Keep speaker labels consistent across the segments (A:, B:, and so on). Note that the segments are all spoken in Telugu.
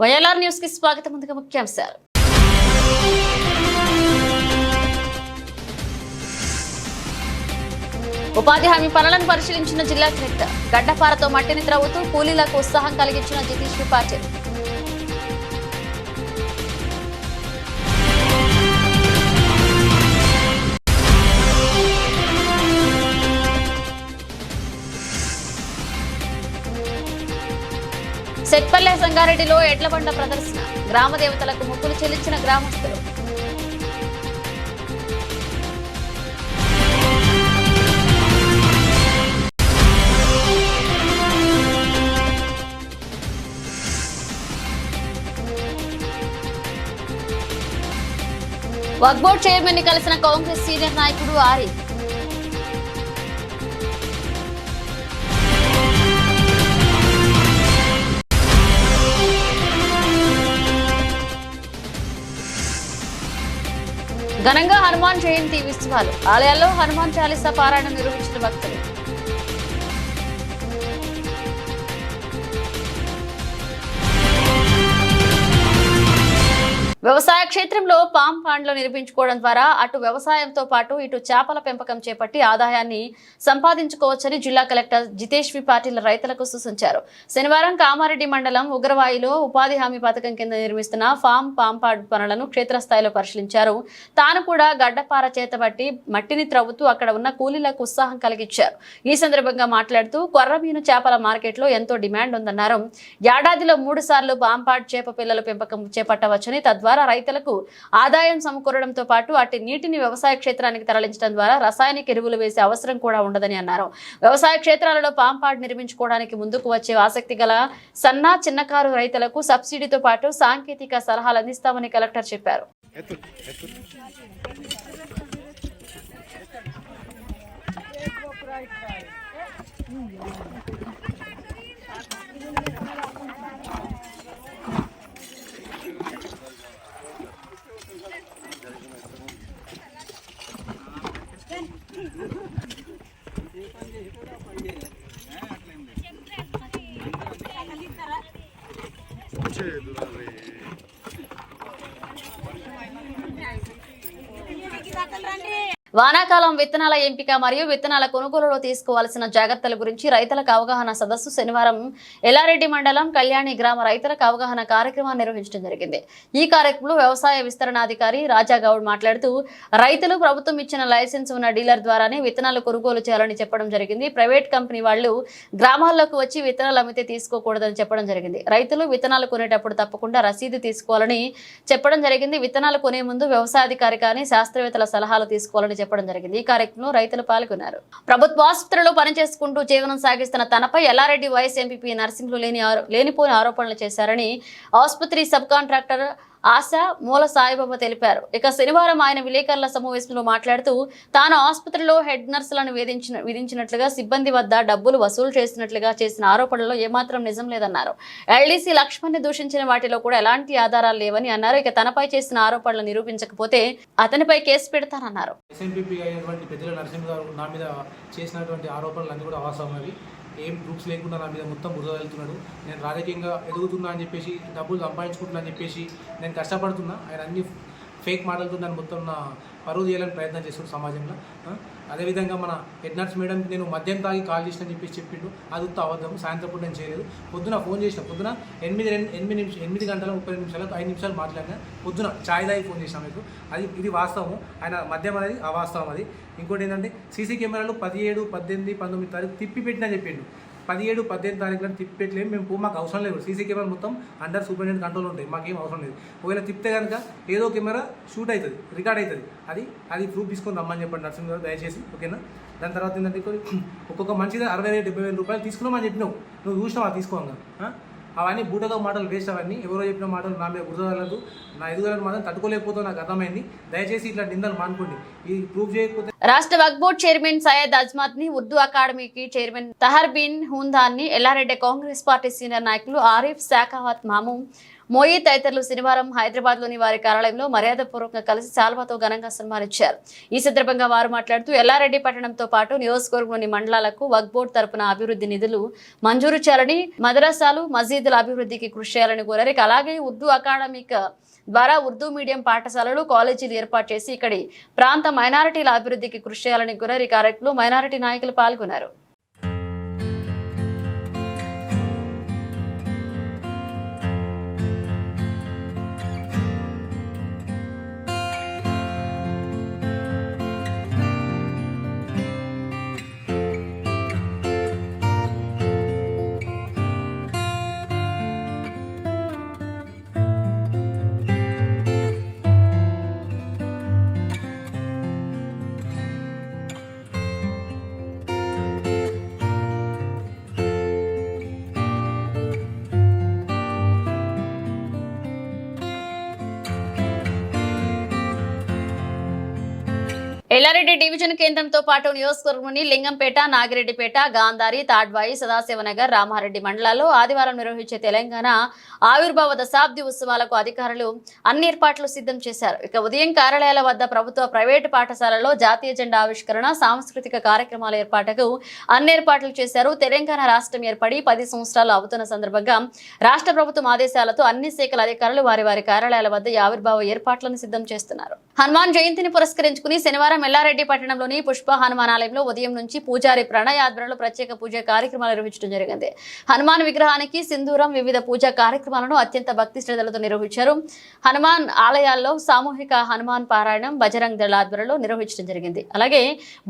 A: వైఎల్ఆర్ న్యూస్కి స్వాగతం. ముందుగా ముఖ్యాంశాలు. ఉపాధి హామీ పనులను పరిశీలించిన జిల్లా కలెక్టర్. గడ్డపారతో మట్టిని త్రవ్వుతూ కూలీలకు ఉత్సాహం కలిగించిన జితీష్ పాటిల్ సెట్పల్లె సంగారెడ్డిలో ఎడ్లబండ ప్రదర్శన. గ్రామ దేవతలకు చెల్లించిన గ్రామస్తులు. వక్బోర్డ్ చైర్మన్ని కలిసిన కాంగ్రెస్ సీనియర్ నాయకుడు ఆరిఫ్. ఘనంగా హనుమాన్ జయంతి ఉత్సవాలు ఆలయాల్లో హనుమాన్ చాలీసా పారాయణం నిర్వహించిన భక్తులు. వ్యవసాయ క్షేత్రంలో పామ్ పాండ్లు నిర్మించుకోవడం ద్వారా అటు వ్యవసాయంతో పాటు ఇటు చేపల పెంపకం చేపట్టి ఆదాయాన్ని సంపాదించుకోవచ్చని జిల్లా కలెక్టర్ జితేష్ వి పాటిల్ రైతులకు సూచించారు. శనివారం కామారెడ్డి మండలం ఉగ్రవాయిలో ఉపాధి హామీ పథకం కింద నిర్మిస్తున్న ఫామ్ పామ్ పనులను క్షేత్రస్థాయిలో పరిశీలించారు. తాను కూడా గడ్డపార చేతబట్టి మట్టిని త్రవ్వుతూ అక్కడ ఉన్న కూలీలకు ఉత్సాహం కలిగించారు. ఈ సందర్భంగా మాట్లాడుతూ కొర్రమీను చేపల మార్కెట్లో ఎంతో డిమాండ్ ఉందన్నారు. ఏడాదిలో మూడు సార్లు పాంపాడ్ చేప పిల్లల పెంపకం చేపట్టవచ్చని తద్వారా రైతులకు ఆదాయం సమకూరడంతో పాటు అటు నీటిని వ్యవసాయ క్షేత్రానికి తరలించడం ద్వారా రసాయనిక ఎరువులు వేసే అవసరం కూడా ఉండదని అన్నారు. వ్యవసాయ క్షేత్రాలలో పాంపాడ్ నిర్మించుకోవడానికి ముందుకు వచ్చే ఆసక్తి గల సన్న చిన్నకారు రైతులకు సబ్సిడీతో పాటు సాంకేతిక సలహాలు అందిస్తామని కలెక్టర్ చెప్పారు. grande. వానాకాలం విత్తనాల ఎంపిక మరియు విత్తనాల కొనుగోలులో తీసుకోవాల్సిన జాగ్రత్తల గురించి రైతులకు అవగాహన సదస్సు శనివారం ఎల్లారెడ్డి మండలం కళ్యాణి గ్రామ రైతులకు అవగాహన కార్యక్రమాన్ని నిర్వహించడం జరిగింది. ఈ కార్యక్రమంలో వ్యవసాయ విస్తరణాధికారి రాజాగౌడ్ మాట్లాడుతూ రైతులు ప్రభుత్వం ఇచ్చిన లైసెన్స్ ఉన్న డీలర్ ద్వారానే విత్తనాలు కొనుగోలు చేయాలని చెప్పడం జరిగింది. ప్రైవేట్ కంపెనీ వాళ్ళు గ్రామాల్లోకి వచ్చి విత్తనాలు అమ్మితే తీసుకోకూడదని చెప్పడం జరిగింది. రైతులు విత్తనాలు కొనేటప్పుడు తప్పకుండా రసీదు తీసుకోవాలని చెప్పడం జరిగింది. విత్తనాలు కొనే ముందు వ్యవసాయాధికారి కానీ శాస్త్రవేత్తల సలహాలు తీసుకోవాలని చెప్పడం జరిగింది. ఈ కార్యక్రమంలో రైతులు పాల్గొన్నారు. ప్రభుత్వ ఆసుపత్రిలో పనిచేసుకుంటూ జీవనం సాగిస్తున్న తనపై ఎల్లారెడ్డి వైఎస్ ఎంపీ నర్సింగ్లు లేని లేనిపోని ఆరోపణలు చేశారని ఆసుపత్రి సబ్ కాంట్రాక్టర్ ఆశ మూల సాయిబాబా తెలిపారు. ఇక శనివారం ఆయన విలేకరుల సమావేశంలో మాట్లాడుతూ తాను ఆసుపత్రిలో హెడ్ నర్సులను వేధించిన విధించినట్లుగా సిబ్బంది వద్ద డబ్బులు వసూలు చేసినట్లుగా చేసిన ఆరోపణలో ఏమాత్రం నిజం లేదన్నారు. ఎల్డీసీ లక్ష్మణ్ని దూషించిన వాటిలో కూడా ఎలాంటి ఆధారాలు లేవని అన్నారు. ఇక తనపై చేసిన ఆరోపణలు నిరూపించకపోతే అతనిపై కేసు పెడతానన్నారు.
B: చేసినటువంటి ఆరోపణలు కూడా ఏం ప్రూఫ్స్ లేకుండా నా మీద మొత్తం బురద వెళ్తున్నాడు. నేను రాజకీయంగా ఎదుగుతున్నా అని చెప్పేసి డబ్బులు సంపాదించుకుంటున్నా అని చెప్పేసి నేను కష్టపడుతున్నా. ఆయన అన్ని ఫేక్ మాటలతో దాన్ని మొత్తం పరుగు పరువు చేయాలని ప్రయత్నం చేస్తున్నాడు సమాజంలో. అదేవిధంగా మన హెడ్ నర్స్ మేడంకి నేను మద్యం తాగి కాల్ చేసిన చెప్పేసి చెప్పిండు. అది ఉత్త అబద్ధం. సాయంత్రం పూట నేను చేయలేదు. పొద్దున ఫోన్ చేసిన. పొద్దున ఎనిమిది రెండు ఎనిమిది నిమిషం ఎనిమిది గంటల ముప్పై నిమిషాలకు ఐదు నిమిషాలు మాట్లాడినా. పొద్దున ఛాయ్ దాగి ఫోన్ చేసిన మీకు అది ఇది వాస్తవం. ఆయన మద్యం అనేది అవాస్తవం అది. ఇంకోటి ఏంటంటే సీసీ కెమెరాలు పదిహేడు పద్దెనిమిది పంతొమ్మిది తారీఖు తిప్పి పెట్టినా చెప్పిండు. పదిహేడు పద్దెనిమిది తారీఖులను తిప్పేట్లేము మేము మాకు అవసరం లేదు. సీసీ కెమెరా మొత్తం అండర్ సూపరింటెండెంట్ కంట్రోల్ ఉంటాయి. మాకేం అవసరం లేదు. ఒకవేళ తిప్పితే కనుక ఏదో కెమెరా షూట్ అవుతుంది రికార్డ్ అవుతుంది అది అది ప్రూఫ్ తీసుకొని రమ్మని చెప్పండి నర్సింగ్ గారు దయచేసి ఓకేనా? దాని తర్వాత ఏంటంటే ఒక్కొక్క మనిషి అరవై వేలు డెబ్బై వేల రూపాయలు తీసుకున్నామని చెప్పినావు. నువ్వు చూసినావు? అది తీసుకోగా అవన్నీ బూటగా మాటలు వేస్ట్ అవన్నీ. ఎవరో చెప్పిన మాటలు నా మీద గుర్తు నా ఎదుగుదలను మాత్రం తట్టుకోలేకపోతే నాకు అర్థమైంది. దయచేసి ఇట్లా నిందలు మానుకోండి. ఇది ప్రూఫ్ చేయకపోతే
A: రాష్ట్ర వక్ బోర్డ్ చైర్మన్ సయ్యద్ అజ్మత్ని ఉర్దూ అకాడమీకి చైర్మన్ తహర్ బిన్ హుందాన్ని ఎల్లారెడ్డి కాంగ్రెస్ పార్టీ సీనియర్ నాయకులు ఆరిఫ్ శాఖావత్ మామూ మోయి తదితరులు శనివారం హైదరాబాద్లోని వారి కార్యాలయంలో మర్యాదపూర్వకంగా కలిసి శాల్వాతో ఘనంగా సన్మానించారు. ఈ సందర్భంగా వారు మాట్లాడుతూ ఎల్లారెడ్డి పట్టణంతో పాటు నియోజకవర్గంలోని మండలాలకు వక్ఫ్ బోర్డు తరపున అభివృద్ధి నిధులు మంజూరు చేయాలని మదరసాలు మసీదుల అభివృద్ధికి కృషి చేయాలని కోరారు. అలాగే ఉర్దూ అకాడమిక్ ద్వారా ఉర్దూ మీడియం పాఠశాలలు కాలేజీలు ఏర్పాటు చేసి ఇక్కడి ప్రాంత మైనారిటీల అభివృద్ధికి కృషి చేయాలని కోరారు. ఈ కార్యక్రమంలో మైనారిటీ నాయకులు పాల్గొన్నారు. ఎల్లారెడ్డి డివిజన్ కేంద్రంతో పాటు నియోజకవర్గంలోని లింగంపేట నాగిరెడ్డిపేట గాంధారి తాడ్వాయి సదాశివనగర్ రామారెడ్డి మండలాల్లో ఆదివారం నిర్వహించే తెలంగాణ ఆవిర్భావ దశాబ్ది ఉత్సవాలకు అధికారులు అన్ని ఏర్పాట్లు సిద్ధం చేశారు. ఇక ఉదయం కార్యాలయాల వద్ద ప్రభుత్వ ప్రైవేటు పాఠశాలలో జాతీయ జెండా ఆవిష్కరణ సాంస్కృతిక కార్యక్రమాల ఏర్పాటుకు అన్ని ఏర్పాట్లు చేశారు. తెలంగాణ రాష్ట్రం ఏర్పడి పది సంవత్సరాలు అవుతున్న సందర్భంగా రాష్ట్ర ప్రభుత్వం ఆదేశాలతో అన్ని శాఖల అధికారులు వారి వారి కార్యాలయాల వద్ద ఆవిర్భావ ఏర్పాట్లను సిద్ధం చేస్తున్నారు. హనుమాన్ జయంతిని పురస్కరించుకుని శనివారం ఎల్లారెడ్డి పట్టణంలోని పుష్ప హనుమాన్ ఆలయంలో ఉదయం నుంచి పూజారి ప్రణయాధ్వర్యంలో ప్రత్యేక పూజా కార్యక్రమాలు నిర్వహించడం జరిగింది. హనుమాన్ విగ్రహానికి సింధూరం వివిధ పూజా కార్యక్రమాలను అత్యంత భక్తి శ్రద్ధలతో నిర్వహించారు. హనుమాన్ ఆలయాల్లో సామూహిక హనుమాన్ పారాయణం బజరంగ్ దళ ఆధ్వర్యంలో నిర్వహించడం జరిగింది. అలాగే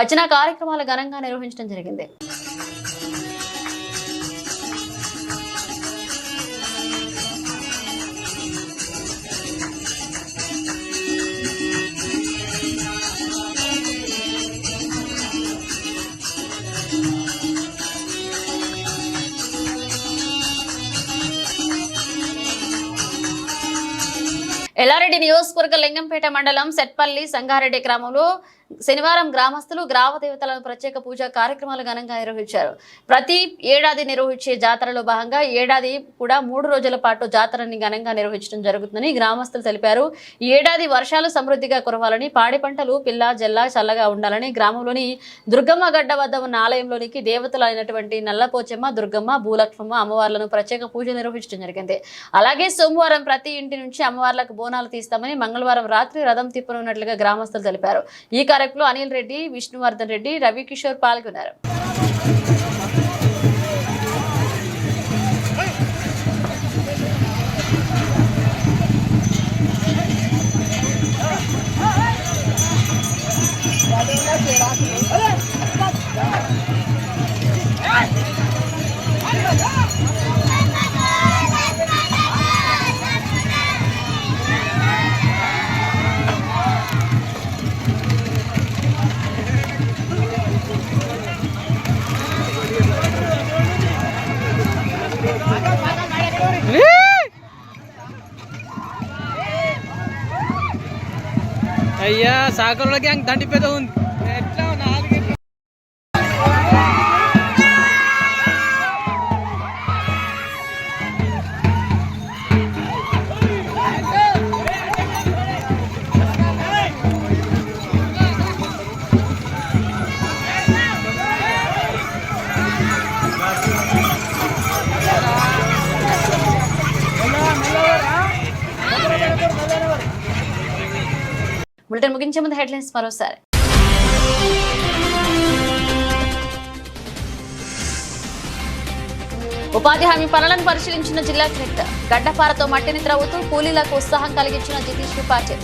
A: భజన కార్యక్రమాలు ఘనంగా నిర్వహించడం జరిగింది. ఎల్లారెడ్డి నియోజకవర్గ లింగంపేట మండలం సెట్పల్లి సంగారెడ్డి గ్రామంలో శనివారం గ్రామస్తులు గ్రామ దేవతలను ప్రత్యేక పూజా కార్యక్రమాలు ఘనంగా నిర్వహించారు. ప్రతి ఏడాది నిర్వహించే జాతరలో భాగంగా ఏడాది కూడా మూడు రోజుల పాటు జాతరని ఘనంగా నిర్వహించడం జరుగుతుందని గ్రామస్తులు తెలిపారు. ఈ ఏడాది వర్షాలు సమృద్ధిగా కురవాలని పాడి పంటలు పిల్ల జల్లా చల్లగా ఉండాలని గ్రామంలోని దుర్గమ్మ గడ్డ వద్ద ఉన్న ఆలయంలోనికి దేవతలు అయినటువంటి నల్లపోచమ్మ దుర్గమ్మ భూలక్ష్మమ్మ అమ్మవార్లను ప్రత్యేక పూజ నిర్వహించడం జరిగింది. అలాగే సోమవారం ప్రతి ఇంటి నుంచి అమ్మవార్లకు బోనాలు తీస్తామని మంగళవారం రాత్రి రథం తిప్పనున్నట్లుగా గ్రామస్తులు తెలిపారు. ఈ కార్యక్రమంలో అనిల్ రెడ్డి విష్ణువర్ధన్ రెడ్డి రవికిషోర్ పాల్గొన్నారు
C: అయ్యా సాకర్ల గ్యాంగ్ దండి ఉంది.
A: బులెటిన్ ముగించే ముందు హెడ్లైన్స్ మరోసారి. ఉపాధి హామీ పనులను పరిశీలించిన జిల్లా కలెక్టర్. గడ్డపారతో మట్టిని త్రవ్వుతూ కూలీలకు ఉత్సాహం కలిగించిన జితీష్ పాటిల్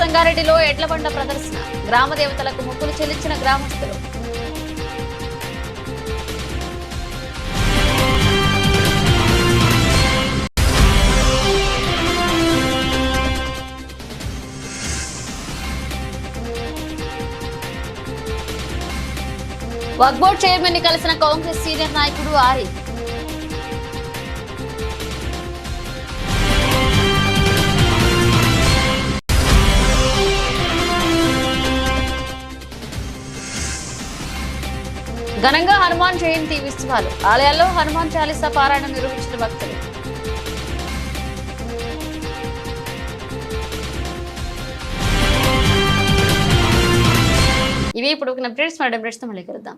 A: సంగారెడ్డిలో ఎడ్లబండ ప్రదర్శన. గ్రామ దేవతలకు చెల్లించిన గ్రామస్తులు. వక్బోర్డ్ చైర్మన్ని కలిసిన కాంగ్రెస్ సీనియర్ నాయకుడు ఆరి ఘనంగా హనుమాన్ జయంతి ఉత్సవాలు ఆలయాల్లో హనుమాన్ చాలీసా పారాయణం నిర్వహించిన భక్తులు. ఇవి ఇప్పుడు ఒక అప్డేట్స్ మేడం మళ్ళీ కలుద్దాం.